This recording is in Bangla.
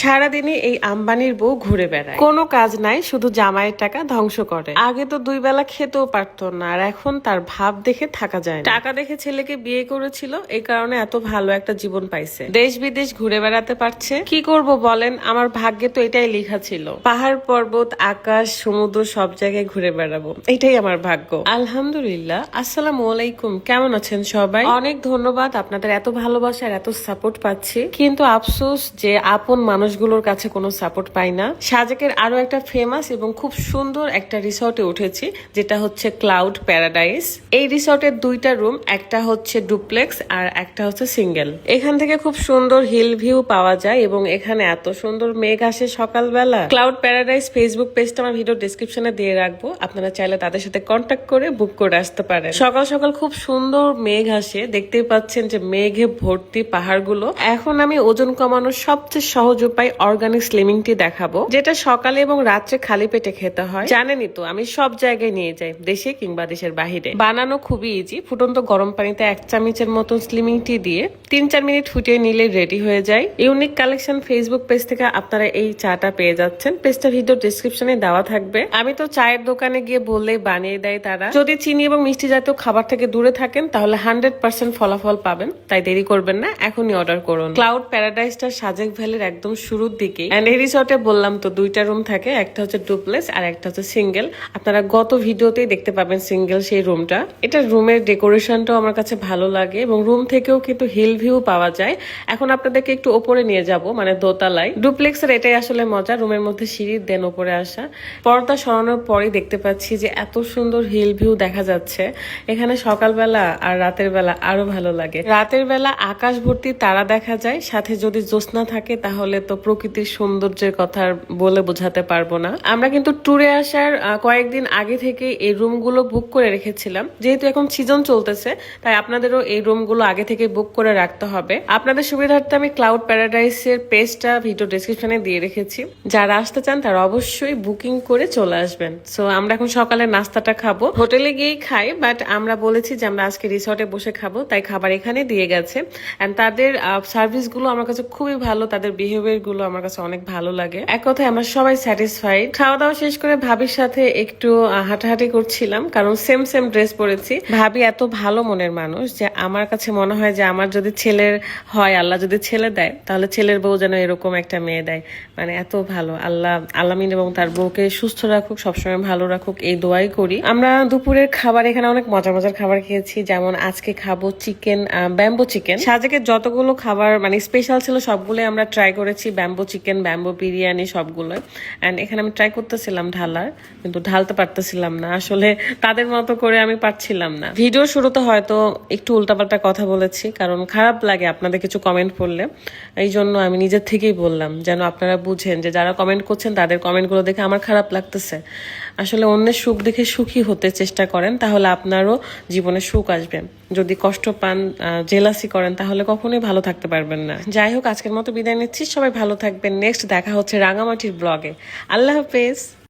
সারাদিনই এই আম্বানির বউ ঘুরে বেড়ায়। কোনো কাজ নাই শুধু জামাইয়ের টাকা ধ্বংস করে। আগে তো দুই বেলা খেতেও পারতো না আর এখন তার ভাব দেখে থাকা যায় না। টাকা দেখে ছেলেকে বিয়ে করেছিল এই কারণে এত ভালো একটা জীবন পাইছে। দেশ বিদেশ ঘুরে বেড়াতে পারছে। কি করব বলেন আমার ভাগ্যে তো এটাই লেখা ছিল। পাহাড় পর্বত আকাশ সমুদ্র সব জায়গায় ঘুরে বেড়াবো। এটাই আমার ভাগ্য। আলহামদুলিল্লাহ আসসালামু আলাইকুম। কেমন আছেন সবাই? অনেক ধন্যবাদ আপনাদের এত ভালোবাসা আর এত সাপোর্ট পাচ্ছি। কিন্তু আফসোস যে আপন মানুষগুলোর কাছে কোনো সাপোর্ট পাই না। সাজেকের আরও একটা ফেমাস এবং খুব সুন্দর একটা রিসর্টে উঠেছি, যেটা হচ্ছে ক্লাউড প্যারাডাইস এই রিসর্টের দুইটা রুম একটা হচ্ছে ডুপ্লেক্স আর একটা হচ্ছে সিঙ্গেল এখান থেকে খুব সুন্দর হিল ভিউ পাওয়া যায় এবং এখানে এত সুন্দর মেঘ আসে সকালবেলা। ক্লাউড প্যারাডাইস ফেসবুক পেজটা আমার ভিডিও ডিসক্রিপশনে দিয়ে রাখব। আপনারা চাইলে তাদের সাথে কন্ট্যাক্ট করে বুক করে আসতে পারেন। সকাল সকাল খুব সুন্দর মেঘ আসে। দেখতেই পাচ্ছেন যে মেঘে ভর্তি পাহাড়গুলো। এখন আমি ওজন কমানোর সবচেয়ে সহজ উপায় অর্গানিক স্লিমিং টি দেখাবো, যেটা সকালে এবং রাত্রে খালি পেটে খেতে হয়। জানেনই তো, আমি সব জায়গায় নিয়ে যাই, দেশে কিংবা দেশের বাহিরে। বানানো খুবই ইজি ফুটন্ত গরম পানিতে এক চামচের মতো স্লিমিং টি দিয়ে তিন চার মিনিট ফুটিয়ে নিলে রেডি হয়ে যায়। ইউনিক কালেকশন ফেসবুক পেজ থেকে আপনারা এই চাটা পেয়ে যাচ্ছেন। পেজটা ভিডিও ডিসক্রিপশনে দেওয়া থাকবে। আমি তো চায়ের দোকানে গিয়ে বললেই বানিয়ে দেয় তারা। যদি চিনি এবং মিষ্টি জাতীয় খাবার থেকে দূরে থাকেন, তাহলে হান্ড্রেড পার্সেন্ট ফলাফল পাবেন। তাই দেরি করবেন না, এখনই অর্ডার করুন। ক্লাউড প্যারাডাইসটা সাজেক ভ্যালির একদম শুরুর দিকে এন্ড এই রিসর্টে বললাম তো, দুইটা রুম থাকে, একটা হচ্ছে ডুপ্লেস আর একটা হচ্ছে সিঙ্গেল আপনারা গত ভিডিওতেই দেখতে পাবেন সিঙ্গেল সেই রুমটা এটা রুমের ডেকোরেশনটাও আমার কাছে ভালো লাগে এবং রুম থেকেও কিন্তু হিল ভিউ পাওয়া যায়। এখন আপনাদেরকে একটু ওপরে নিয়ে যাব মানে দোতলায়। ডুপ্লেক্সের এটাই আসলে মজা রুমের মধ্যে সিঁড়ি দেন ওপরে আসা। পর্দা সরানোর পরেই দেখতে পাচ্ছি যে এত সুন্দর হিল ভিউ দেখা যাচ্ছে। এখানে সকালবেলা আর রাতের বেলা আরও ভালো লাগে। রাতের বেলা আকাশ ভর্তি তারা দেখা যায়। সাথে যদি জ্যোৎস্না থাকে তাহলে তো প্রকৃতির সৌন্দর্যের কথা বলে বোঝাতে পারব না। আমরা কিন্তু ট্যুরে আসার কয়েকদিন আগে থেকে এই রুমগুলো বুক করে রেখেছিলাম। যেহেতু এখন সিজন চলতেছে, তাই আপনাদেরও এই রুমগুলো আগে থেকে বুক করে রাখতে হবে। আপনাদের সুবিধার্থে আমি ক্লাউড প্যারাডাইসের পেজটা ভিডিও ডিসক্রিপশনে দিয়ে রেখেছি। যারা আসতে চান, তারা অবশ্যই বুকিং করে চলে আসবেন। সো আমরা এখন সকালে নাস্তাটা খাব। হোটেলে গিয়েই খাই বাট আমরা বলেছি যে আমরা আজকে রিসর্টে বসে খাব, তাই খাবার এখানে দিয়ে গেছে। এন্ড তাদের সার্ভিসগুলো আমার কাছে খুবই ভালো, তাদের বিহেভিয়ার গুলো আমার কাছে অনেক ভালো লাগে। এক কথায় আমরা সবাই স্যাটিসফাইড খাওয়া দাওয়া শেষ করে ভাবির সাথে একটু হাঁটাহাঁটি করছিলাম, কারণ সেম সেম ড্রেস পরেছি। ভাবি এত ভালো মনের মানুষ যে আমার কাছে মনে হয় যে আমার যদি ছেলের হয়, আল্লাহ যদি ছেলে দেয়, তাহলে ছেলের বউ যেন এরকম একটা মেয়ে দেয়। মানে এত ভালো। আল্লাহ আল্লামিন এবং তার বউকে সুস্থ রাখুক, সবসময় ভালো রাখুক, এই দোয়াই করি। আমরা দুপুরের খাবার, এখানে অনেক মজার মজার খাবার খেয়েছি। যেমন আজকে খাব চিকেন ব্যাম্বো চিকেন সাজেকে যতগুলো খাবার মানে স্পেশাল ছিল সবগুলো আমরা ট্রাই করেছি। ব্যাম্বো চিকেন ব্যাম্বো বিরিয়ানি সবগুলো। অ্যান্ড এখানে আমি ট্রাই করতেছিলাম ঢালার, কিন্তু ঢালতে পারতেছিলাম না। আসলে তাদের মতো করে আমি পারছিলাম না। ভিডিও শুরুতে হয়তো একটু উল্টাপাল্টা কথা বলেছি, কারণ খারাপ লাগে আপনাদের কিছু কমেন্ট পড়লে। এই জন্য আমি নিজের থেকেই বললাম, যেন আপনারা বুঝেন যে যারা কমেন্ট করছেন, তাদের কমেন্টগুলো দেখে আমার খারাপ লাগতেছে। আসলে অন্যের সুখ দেখে সুখী হতে চেষ্টা করেন, তাহলে আপনারও জীবনে সুখ আসবে। যদি কষ্ট পান জেলাসি করেন, তাহলে কখনোই ভালো থাকতে পারবেন না। যাই হোক, আজকের মতো বিদায় নিচ্ছি। সবাই ভালো থাকবেন। নেক্সট দেখা হচ্ছে রাঙামাটির ব্লগে আল্লাহ হাফেজ।